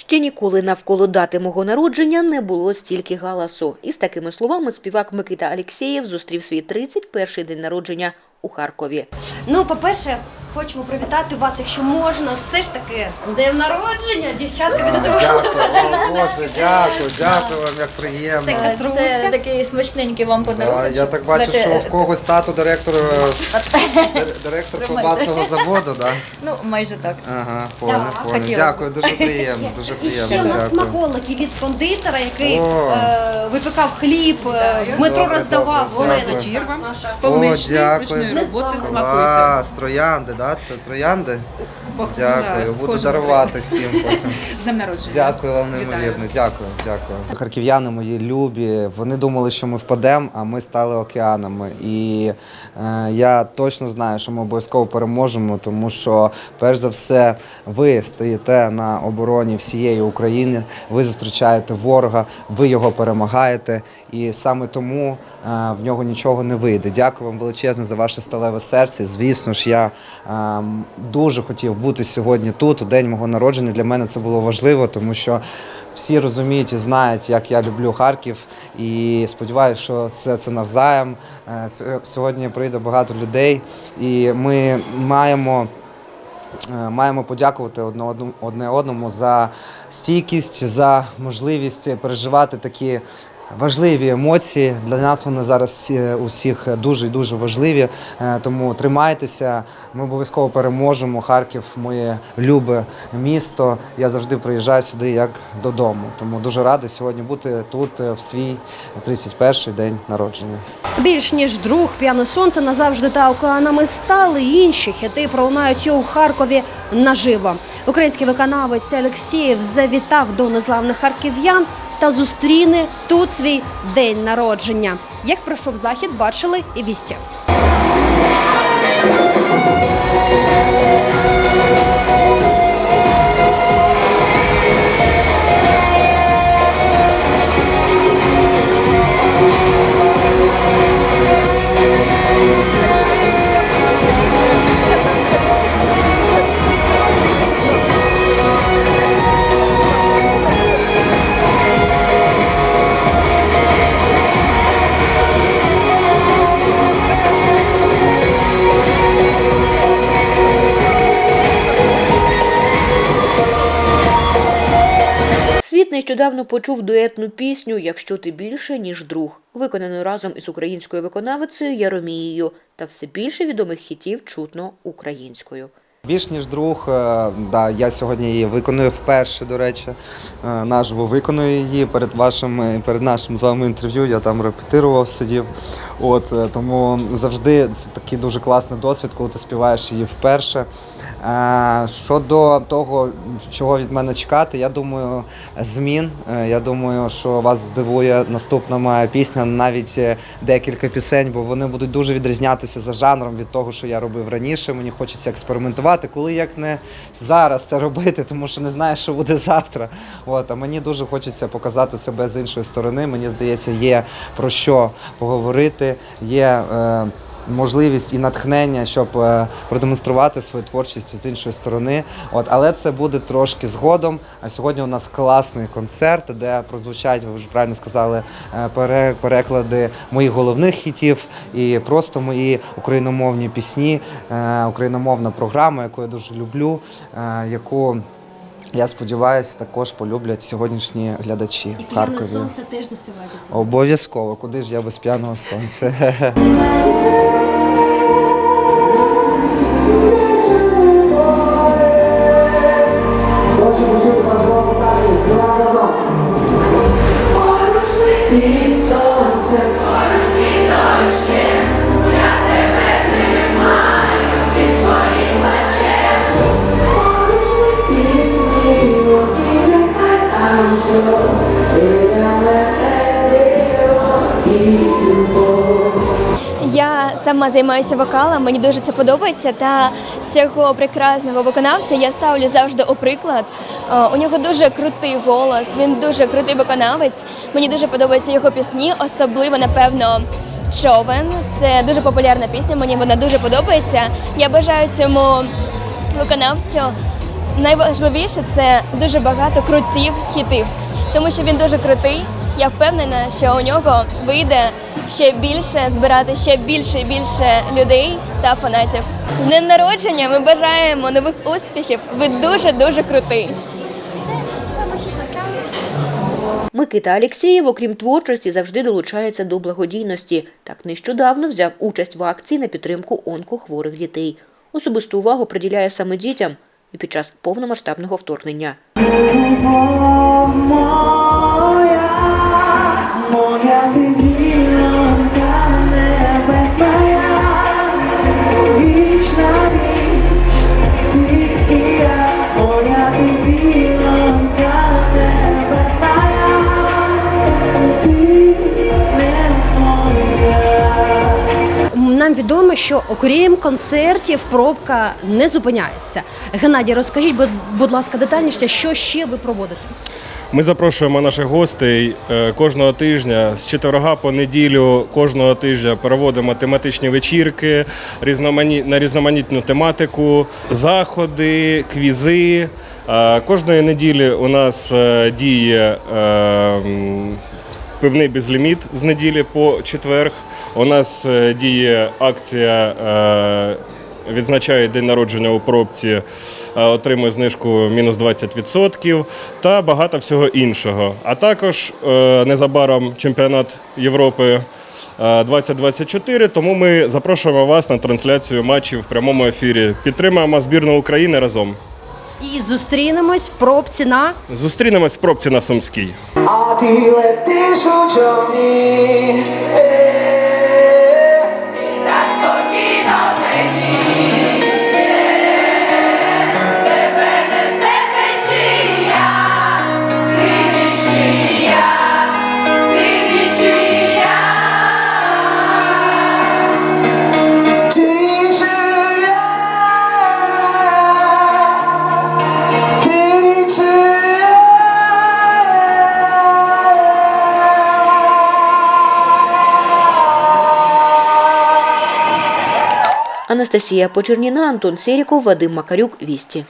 Ще ніколи навколо дати мого народження не було стільки галасу. І з такими словами співак Микита Алєксєєв зустрів свій 31-й день народження у Харкові. Ну, по-перше, хочемо привітати вас, якщо можна, все ж таки з днем народження, дівчатка від Дякую, о, Боже, дякую, дякую вам, як приємно. Це Це Катруся. такий смачненький вам А, подарунок. я так бачу, що в когось тато директор, е, дир- директор ковбасного заводу, да? Ну, майже так. Ага, понял, Так, понял. Дякую, дуже приємно, дуже І ще у нас Дякую. смаколики від кондитера, який О. е, випікав хліб, е, в метро Добре, добре, Олена дякую. Вечір вам. наша. Полуничний, дякую. ручної роботи, знала. смакуйте. Клас, троянди, да? Це троянди? Бог Дякую, знає, буду дарувати всім потім. З днем народження. Дякую вам неймовірно, дякую, дякую. Харків'яни мої любі. Вони думали, що ми впадемо, а ми стали океанами. І е, я точно знаю, що ми обов'язково переможемо, тому що, перш за все, ви стоїте на обороні всієї України. Ви зустрічаєте ворога, ви його перемагаєте, і саме тому е, в нього нічого не вийде. Дякую вам величезне за ваше сталеве серце. Звісно ж, я е, дуже хотів бути сьогодні тут, у день мого народження. Для мене це було важливо, тому що всі розуміють і знають, як я люблю Харків. І сподіваюся, що все це навзаєм. Е, Сьогодні прийде багато людей, і ми маємо. Е, Маємо подякувати одне одному за стійкість, за можливість переживати такі важливі емоції. Для нас вони зараз всі- у всіх дуже дуже важливі. Е, Тому тримайтеся. Ми обов'язково переможемо. Харків моє любе місто. Я завжди приїжджаю сюди як додому. Тому дуже радий сьогодні бути тут е, в свій 31-й день народження. Більш ніж друг, п'яне сонце назавжди та океанами стали. Інші хіти пролунають у Харкові наживо. Український виконавець Алексієв завітав до незламних харків'ян та зустріне тут свій день народження. Як пройшов захід, бачили і вісті. Світ нещодавно почув дуетну пісню Якщо ти більше, ніж друг, виконану разом із українською виконавицею Яромією, та все більше відомих хітів чутно українською. Більш ніж друг, е, да, я сьогодні її виконую вперше, до речі, е, наживо виконую її перед вашим е, перед нашим з вами інтерв'ю. Я там репетирував, сидів. От тому завжди це такий дуже класний досвід, коли ти співаєш її вперше. Щодо того, чого від мене чекати, я думаю, змін. Я думаю, що вас здивує наступна моя пісня, навіть декілька пісень, бо вони будуть дуже відрізнятися за жанром від того, що я робив раніше. Мені хочеться експериментувати, коли як не зараз це робити, тому що не знаєш, що буде завтра. От, а мені дуже хочеться показати себе з іншої сторони. Мені здається, є про що поговорити, є. Е, Можливість і натхнення, щоб е, продемонструвати свою творчість з іншої сторони. От, але це буде трошки згодом. А сьогодні у нас класний концерт, де прозвучать, ви вже правильно сказали, е, переклади моїх головних хітів і просто мої україномовні пісні, е, україномовна програма, яку я дуже люблю, яку я сподіваюся, також полюблять сьогоднішні глядачі в Харкові. теж заспіваєтеся. Обов'язково, куди ж я без п'яного сонця. сама займаюся вокалом, мені дуже це подобається. Та цього прекрасного виконавця я ставлю завжди у приклад. Е, У нього дуже крутий голос, він дуже крутий виконавець. Мені дуже подобаються його пісні, особливо, напевно, човен. Це дуже популярна пісня, мені вона дуже подобається. Я бажаю цьому виконавцю найважливіше це дуже багато крутів хітів, тому що він дуже крутий. Я впевнена, що у нього вийде ще більше збирати ще більше і більше людей та фанатів. З днем народження ми бажаємо нових успіхів. Ви дуже дуже крутий. Микита Алєксєєв, окрім творчості, завжди долучається до благодійності. Так нещодавно взяв участь в акції на підтримку онкохворих дітей. Особисту увагу приділяє саме дітям і під час повномасштабного вторгнення. Нам відомо, що окрім концертів, пробка не зупиняється. Геннадій, розкажіть, будь- ласка, детальніше, що ще ви проводите? Ми запрошуємо наших гостей е, кожного тижня з четверга по неділю кожного тижня проводимо тематичні вечірки на різноманітну тематику, заходи, квізи. Е, Кожної неділі у нас е, діє пивний безліміт з неділі по четверг. У нас діє акція. Е, Відзначає день народження у пробці, е, отримує знижку мінус 20% та багато всього іншого. А також е, незабаром чемпіонат Європи е, 2024. Тому ми запрошуємо вас на трансляцію матчів в прямому ефірі. Підтримаємо збірну України разом. І зустрінемось в пробці на Зустрінемось в пробці на Сумській. А ти летиш у човні. Анастасія Почерніна, Антон Сіріков, Вадим Макарюк, Вісті.